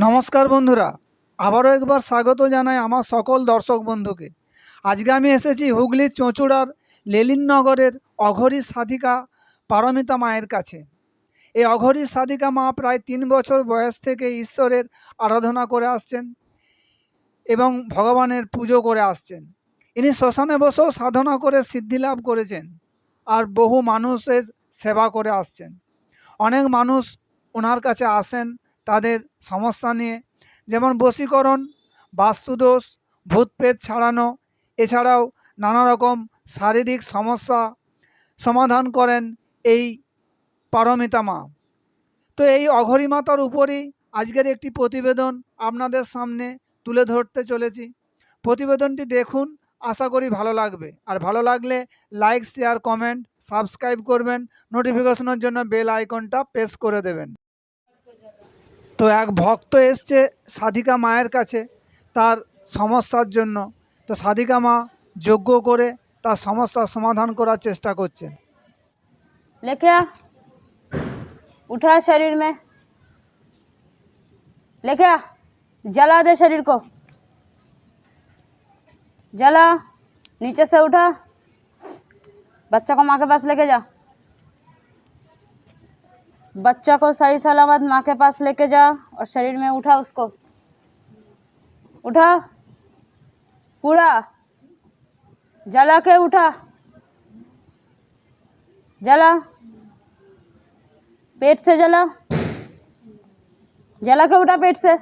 নমস্কার বন্ধুরা, আবারও একবার স্বাগত জানাই আমার সকল দর্শক বন্ধুকে। আজকে আমি এসেছি হুগলির চোঁচুড়ার লেলিননগরের অঘরী সাধিকা পারমিতা মায়ের কাছে। এই অঘরী সাধিকা মা প্রায় তিন বছর বয়স থেকে ঈশ্বরের আরাধনা করে আসছেন এবং ভগবানের পুজো করে আসছেন। ইনি শ্মশানে বসেও সাধনা করে সিদ্ধি লাভ করেছেন আর বহু মানুষের সেবা করে আসছেন। অনেক মানুষ ওনার কাছে আসেন তাদের সমস্যা নিয়ে, যেমন বশীকরণ, বাস্তুদোষ, ভূতপ্রেত ছাড়ানো, এছাড়াও নানা রকম শারীরিক সমস্যা সমাধান করেন এই পারমিতা মা তো এই অঘরী মাতার উপরেই আজকের একটি প্রতিবেদন আপনাদের সামনে তুলে ধরতে চলেছি। প্রতিবেদনটি দেখুন, আশা করি ভালো লাগবে। আর ভালো লাগলে লাইক, শেয়ার, কমেন্ট, সাবস্ক্রাইব করবেন। নোটিফিকেশনের জন্য বেল আইকনটা প্রেস করে দেবেন। তো এক ভক্ত এসছে সাধিকা মায়ের কাছে তার সমস্যার জন্য তো সাধিকা মা যজ্ঞ করে তার সমস্যার সমাধান করার চেষ্টা করছেন लेके आ उठा शरीर में लेके आ जला दे शरीर को जला नीचे से उठा बच्चा को माँ के पास लेके जा बच्चा को सही सलामत माँ के पास लेके जा और शरीर में उठा उसको। उठा। पूरा जला के उठा। जला। पेट से जला। जला के उठा पेट से।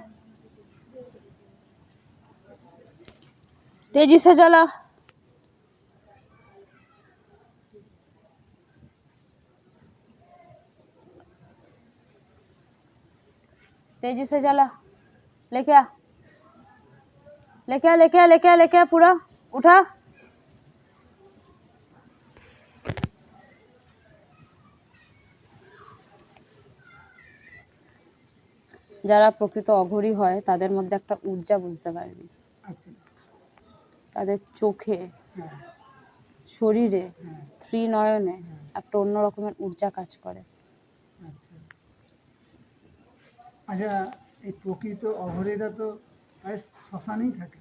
तेज़ी से जला। तेजी से जला लेके आ लेके आ लेके आ लेके आ लेके आ पूरा उठा যারা প্রকৃত অঘরী হয় তাদের মধ্যে একটা ঊর্জা বুঝতে পারবি আচ্ছা তাদের চোখে হ্যাঁ শরীরে হ্যাঁ ত্রিনয়নে একটা অন্য রকমের ঊর্জা কাজ করে আচ্ছা এই প্রকৃত অঘরীরা তো প্রায় শ্মশানেই থাকে।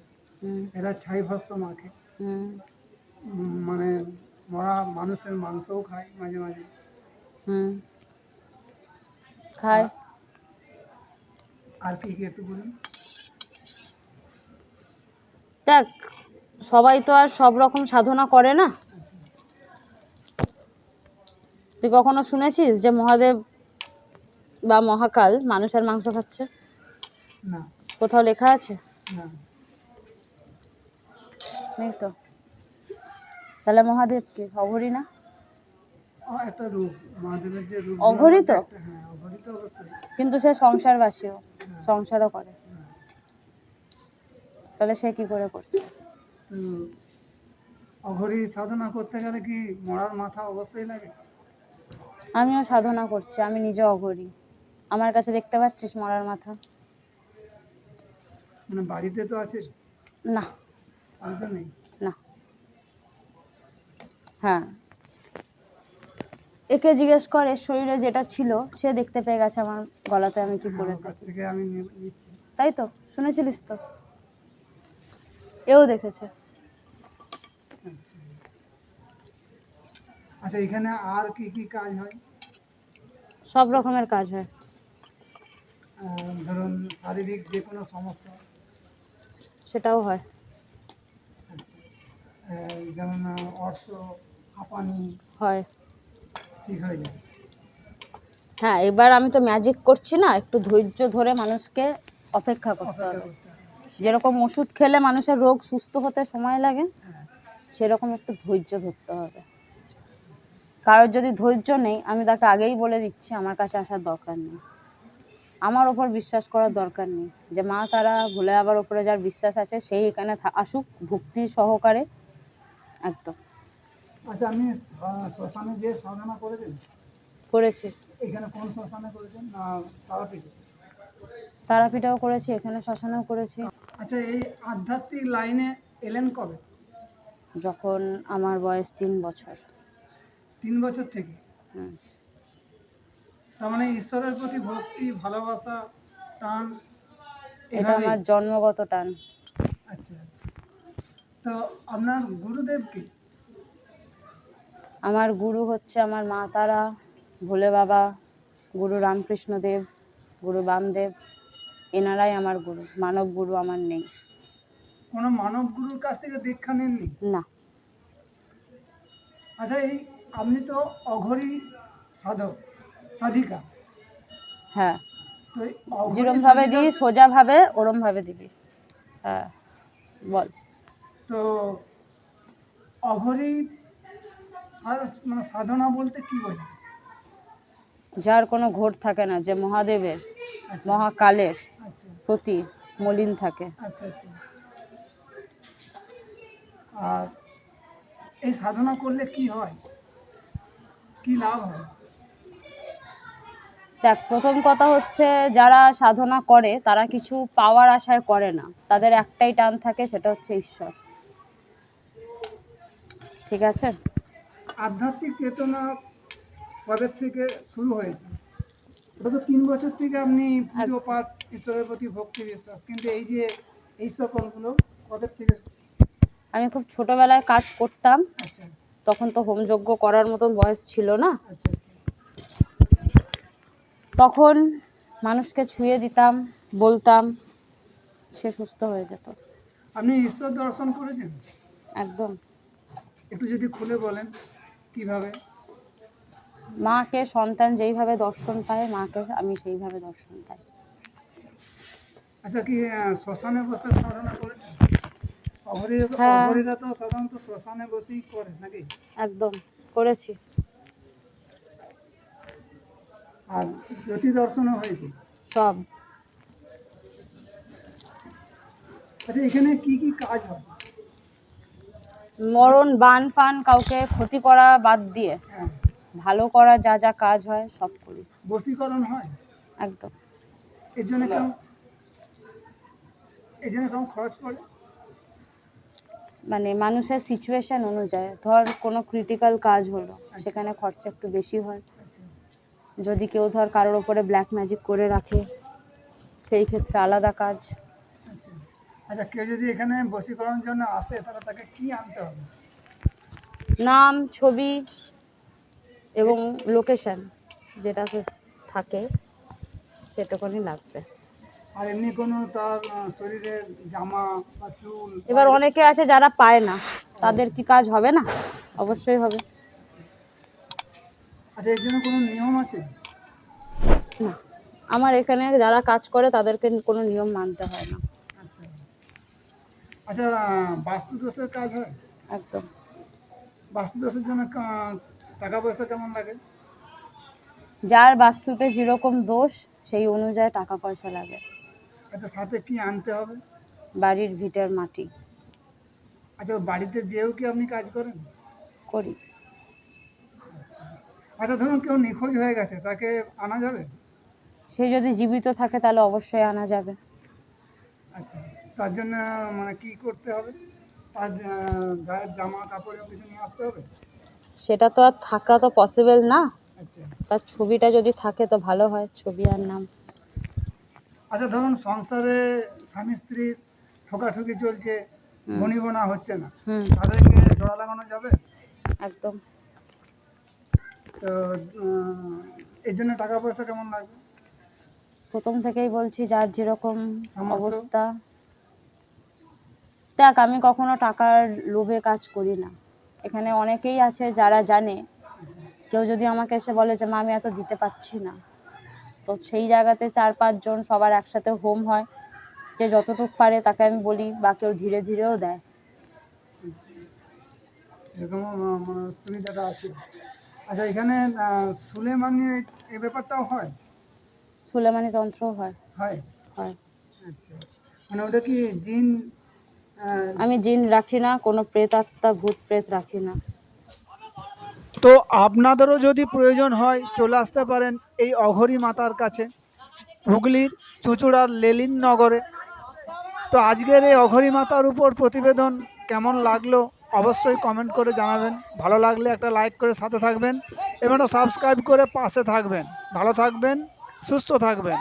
এরা ছাই ভস্য মাখে। হুম। মানে মরা মানুষের মাংসও খায় মাঝে মাঝে। হুম। খায়। আর কি কি একটু বলুন? দেখ সবাই তো আর সব রকম সাধনা করে না। তুই কখনো শুনেছিস যে মহাদেব বা মহাকাল মানুষের মাংস খাচ্ছে? না। কোথাও লেখা আছে? না। নেই তো। তাহলে মহাদেব কি? অঘরী না? অঘরী তো? হ্যাঁ কিন্তু সে সংসারবাসীও হ্যাঁ। সংসারও করে। তাহলে সে কি করে করছে? অঘরী সাধনা করতে গেলে কি মরার মাথা অবশ্যই লাগে? আমিও সাধনা করছি আমি নিজে অঘরী। আমার কাছে দেখতে পাচ্ছিস মরার মাথা। মানে বাড়িতে তো আছিস? না। না। হ্যাঁ। একে জিজ্ঞেস করে শরীরে যেটা ছিল সে দেখতে পেয়ে গেছে আমার গলাতে আমি কি নি- নিচ্ছি। তাই তো? শুনেছিলিস তো? এও দেখেছে। আচ্ছা। আচ্ছা এখানে আর কি কি কাজ হয়? সব রকমের কাজ হয়। ধরুন শারীরিক যে কোনো সমস্যা। সেটাও হয়। আচ্ছা। যেমন অর্শ হাঁপানি হয়। ঠিক হয়ে যায়। হ্যাঁ এবার আমি তো ম্যাজিক করছি না একটু ধৈর্য ধরে মানুষকে অপেক্ষা করতে হবে। যেরকম ওষুধ খেলে মানুষের রোগ সুস্থ হতে সময় লাগে হ্যাঁ। সেরকম একটু ধৈর্য ধরতে হবে। কারোর যদি ধৈর্য নেই আমি তাকে আগেই বলে দিচ্ছি আমার কাছে আসার দরকার নেই। আমার ওপর বিশ্বাস করার দরকার নেই। যে মা তারা ভোলে আবার ওপরে যার বিশ্বাস আছে সেই এখানে আসুক ভক্তি সহকারে। একদম। আচ্ছা আপনি শ্মশানে যে সাধনা করেছেন করেছি। এখানে কোন শ্মশানে করেছেন তারাপীঠে? তারাপীঠেও করেছি এখানে শ্মশানেও করেছি। আচ্ছা এই আধ্যাত্মিক লাইনে এলেন কবে? যখন আমার বয়স তিন বছর। তিন বছর থেকে? হুম। তার মানে ঈশ্বরের প্রতি ভক্তি ভালোবাসা টান এটা আমার জন্মগত টান। আচ্ছা। তো আপনার গুরুদেব কি? আমার গুরু হচ্ছে আমার মা তারা ভোলে বাবা গুরু রামকৃষ্ণ দেব গুরু বামদেব এনারাই আমার গুরু মানব গুরু আমার নেই। কোনো মানব গুরুর কাছ থেকে দীক্ষা নেননি? না। আচ্ছা এই আপনি তো অঘরী সাধক। সাধিকা। হ্যাঁ। যেরম ভাবে দিই সোজা ভাবে ওরম ভাবে দিবি। হ্যাঁ বল। তো অঘরী সা- মানে সাধনা বলতে কি বোঝা যার কোনো ঘোর থাকে না যে মহাদেবের আচ্ছা। মহাকালের আচ্ছা। প্রতি মলিন থাকে। আচ্ছা আচ্ছা। আর এই সাধনা করলে কি হয়? কি লাভ হয়? দেখ প্রথম কথা হচ্ছে যারা সাধনা করে তারা কিছু পাওয়ার আশায় করে না। তাদের একটাই টান থাকে সেটা হচ্ছে ঈশ্বর। ঠিক আছে? আধ্যাত্মিক চেতনা কবে থেকে শুরু হয়েছে। গত তিন বছর থেকে আপনি পুজো পাঠ ঈশ্বরের প্রতি ভক্তি বিশ্বাস। কিন্তু এই যে এই সকলগুলো কবে থেকে আমি খুব ছোটবেলায় কাজ করতাম। আচ্ছা। তখন তো হোমযজ্ঞ করার মতন বয়স ছিল না। আচ্ছা আচ্ছা। তখন মানুষকে ছুঁয়ে দিতাম বলতাম সে সুস্থ হয়ে যেত। আপনি ঈশ্বর দর্শন করেছেন? একদম। একটু যদি খুলে বলেন কীভাবে? মাকে সন্তান যেইভাবে দর্শন পায় মাকে আমি সেইভাবে দর্শন পাই। আচ্ছা কি শ্মশানে বসে সাধনা করেছেন? হ্যাঁ। অঘরীরা তো সাধারণত শ্মশানে বসেই করে নাকি? একদম করেছি। আর জ্যোতি দর্শনও হয়েছে? সব। আচ্ছা এখানে কি কি কাজ হয়? মরণ বান ফান কাউকে ক্ষতি করা বাদ দিয়ে হ্যাঁ। ভালো করা যা যা কাজ হয় সব করি। বশীকরণ হয়? একদম। এর জন্য কেমন এর জন্য কেমন খরচ পড়ে মানে মানুষের সিচুয়েশন অনুযায়ী ধর কোনো ক্রিটিক্যাল কাজ হলো সেখানে খরচা একটু বেশি হয়। যদি কেউ ধর কারোর ওপরে ব্ল্যাক ম্যাজিক করে রাখে সেই ক্ষেত্রে আলাদা কাজ। আচ্ছা আচ্ছা কেউ যদি এখানে জন্য আসে তাহলে তাকে কি আনতে হবে? নাম ছবি এবং লোকেশন যেটা থাকে সেটুকুনি লাগবে। আর এমনি কোনো তার আহ, শরীরের জামা বা চুল এবার অনেকে আছে যারা পায় না তাদের কি কাজ হবে না? অবশ্যই হবে। আচ্ছা এর জন্য কোনো নিয়ম আছে? না। আমার এখানে যারা কাজ করে তাদেরকে কোনো নিয়ম মানতে হয় না। আচ্ছা। আচ্ছা বাস্তুদোষের কাজ হয়? একদম। বাস্তুদোষের জন্য টাকা পয়সা কেমন লাগে? যার বাস্তুতে যেরকম দোষ সেই অনুযায়ী টাকা পয়সা লাগে। আচ্ছা সাথে কি আনতে হবে? বাড়ির ভিটের মাটি। আচ্ছা বাড়িতে যেও কি আপনি কাজ করেন? করি। আচ্ছা ধরুন কেউ নিখোঁজ হয়ে গেছে তাকে আনা যাবে? সে যদি জীবিত থাকে তাহলে অবশ্যই আনা যাবে। আচ্ছা তার জন্য মানে কি করতে হবে? তার গায়ের জামা কাপড় কিছু নিয়ে আসতে হবে? সেটা তো আর থাকা তো পসিবল না। আচ্ছা। তার ছবিটা যদি থাকে তো ভালো হয় ছবি আর নাম। আচ্ছা ধরুন সংসারে স্বামী স্ত্রীর ঠোকাঠুকি চলছে। বনিবনা হচ্ছে না তাদেরকে জোড়া লাগানো যাবে? একদম। তো এর জন্য টাকা পয়সা কেমন লাগবে? প্রথম থেকেই বলছি যার যেরকম অবস্থা। দেখ আমি কখনো টাকার লোভে কাজ করি না। এখানে অনেকেই আছে যারা জানে। কেউ যদি আমাকে এসে বলে যে মা আমি এত দিতে পারছি না। তো সেই জায়গাতে চার পাঁচজন সবার একসাথে হোম হয়। যে যতটুক পারে তাকে আমি বলি বা কেউ ধীরে ধীরেও দেয়। এরকম সুবিধাটা আছে। আচ্ছা এখানে সুলেমানি এই ব্যাপারটাও হয়? সুলেমানি তন্ত্র হয়। হয়? হয়। আচ্ছা। মানে ওটা কি জিন আমি জিন রাখি না কোনো প্রেত আত্মা ভূত প্রেত রাখি না। তো আপনাদেরও যদি প্রয়োজন হয় চলে আসতে পারেন এই অঘরী মাতার কাছে হুগলির চুঁচুড়ার লেলিন নগরে। তো আজকের এই অঘরী মাতার উপর প্রতিবেদন কেমন লাগল? অবশ্যই কমেন্ট করে জানাবেন। ভালো লাগলে একটা লাইক করে সাথে থাকবেন এবং সাবস্ক্রাইব করে পাশে থাকবেন। ভালো থাকবেন, সুস্থ থাকবেন।